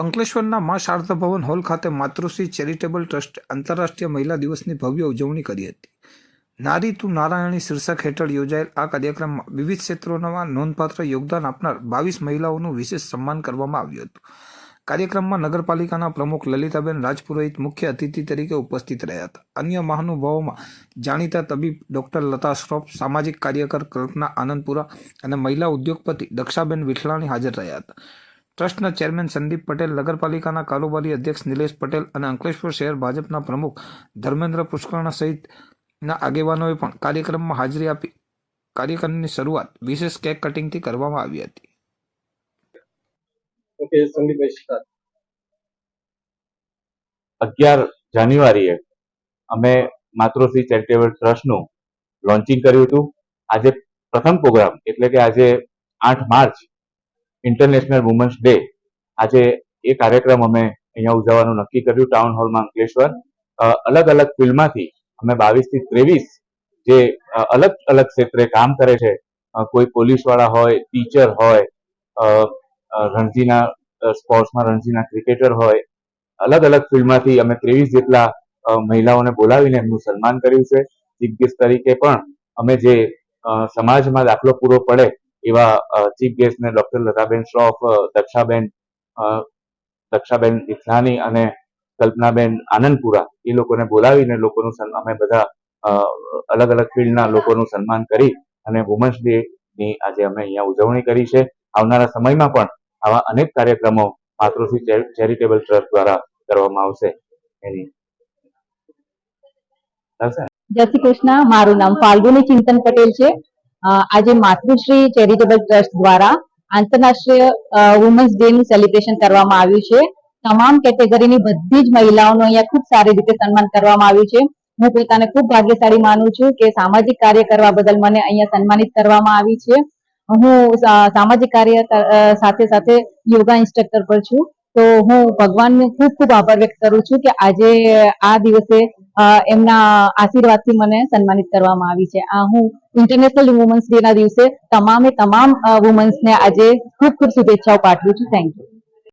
અંકલેશ્વરના મા શારદા ભવન હોલ ખાતે માતૃશ્રી ચેરિટેબલ ટ્રસ્ટ આંતરરાષ્ટ્રીય મહિલા દિવસની ભવ્ય ઉજવણી કરી હતી. નારી તું નારાયણી શીર્ષક હેઠળ યોજાયેલ આ કાર્યક્રમમાં વિવિધ ક્ષેત્રોમાં નોંધપાત્ર યોગદાન આપનાર બાવીસ મહિલાઓનું વિશેષ સન્માન કરવામાં આવ્યું હતું. કાર્યક્રમમાં નગરપાલિકાના પ્રમુખ લલિતાબેન રાજપુરોહિત મુખ્ય અતિથિ તરીકે ઉપસ્થિત રહ્યા હતા. અન્ય મહાનુભાવોમાં જાણીતા તબીબ ડોક્ટર લતા શ્રોફ, સામાજિક કાર્યકર કલ્પના આનંદપુરા અને મહિલા ઉદ્યોગપતિ દક્ષાબેન વિઠલાણી હાજર રહ્યા હતા. ટ્રસ્ટના ચેરમેન સંદીપ પટેલ નગરપાલિકાના કારોબારી અધ્યક્ષ નિલેશ પટેલ અને અંકલેશ્વર શહેર ભાજપના પ્રમુખ ધર્મેન્દ્ર પુષ્કરણા સહિતના આગેવાનોએ પણ કાર્યક્રમમાં હાજરી આપી. કાર્યક્રમની શરૂઆત વિશેષ કેક કટિંગથી કરવામાં આવી હતી. અગિયાર જાન્યુઆરીએ અમે માતૃશ્રી ચેરિટેબલ ટ્રસ્ટનું લોન્ચિંગ કર્યું હતું. આજે પ્રથમ પ્રોગ્રામ એટલે કે આજે આઠ માર્ચ ઇન્ટરનેશનલ વુમન્સ ડે આજે એ કાર્યક્રમ અમે અહીંયા ઉજવવાનું નક્કી કર્યું ટાઉન હોલમાં અંકલેશ્વર. અલગ અલગ ફિલ્ડમાંથી અમે બાવીસથી ત્રેવીસ જે અલગ અલગ ક્ષેત્રે કામ કરે છે. કોઈ પોલીસવાળા હોય, ટીચર હોય રણજીના સ્પોર્ટ્સમાં રણજીના ક્રિકેટર હોય અલગ અલગ ફિલ્ડમાંથી અમે ત્રેવીસ જેટલા મહિલાઓને બોલાવીને એમનું સન્માન કર્યું છે. ચીફ ગેસ્ટ તરીકે પણ અમે જે સમાજમાં દાખલો પૂરો પડે એવા ચીફ ગેસ્ટને ડોક્ટર લતાબેન શ્રોફ દક્ષાબેન દક્ષાબેન ઇથલાની અને કલ્પનાબેન આનંદપુરા, એ લોકોને બોલાવીને લોકોનું અમે બધા અલગ અલગ ફિલ્ડના લોકોનું સન્માન કરી અને વુમન્સ ડે ની આજે અમે અહીંયા ઉજવણી કરી છે. આવનારા સમયમાં પણ આવા અનેક કાર્યક્રમો માતૃશ્રી ચેરિટેબલ ટ્રસ્ટ દ્વારા કરવામાં આવશે. એની જય શ્રી કૃષ્ણ. મારું નામ ફાલ્ગુની ચિંતન પટેલ છે. આજે માતૃશ્રી ચેરિટેબલ ટ્રસ્ટ દ્વારા આંતરરાષ્ટ્રીય વુમન્સ ડે નું સેલિબ્રેશન કરવામાં આવ્યું છે. તમામ કેટેગરીની બધી જ મહિલાઓનું અહીંયા ખૂબ સારી રીતે સન્માન કરવામાં આવ્યું છે. હું પોતાને ખૂબ ભાગ્યશાળી માનું છું કે સામાજિક કાર્ય કરવા બદલ મને અહીંયા સન્માનિત કરવામાં આવી છે. હું સામાજિક કાર્ય સાથે સાથે યોગા ઇન્સ્ટ્રક્ટર પર છું. તો હું ભગવાનને ખૂબ ખૂબ આભાર વ્યક્ત કરું છું કે આજે આ દિવસે એમના આશીર્વાદથી મને સન્માનિત કરવામાં આવી છે. આ હું ઇન્ટરનેશનલ વુમન્સ ડે ના દિવસે તમામે તમામ વુમન્સને આજે ખૂબ ખૂબ શુભેચ્છાઓ પાઠવું છું. Thank you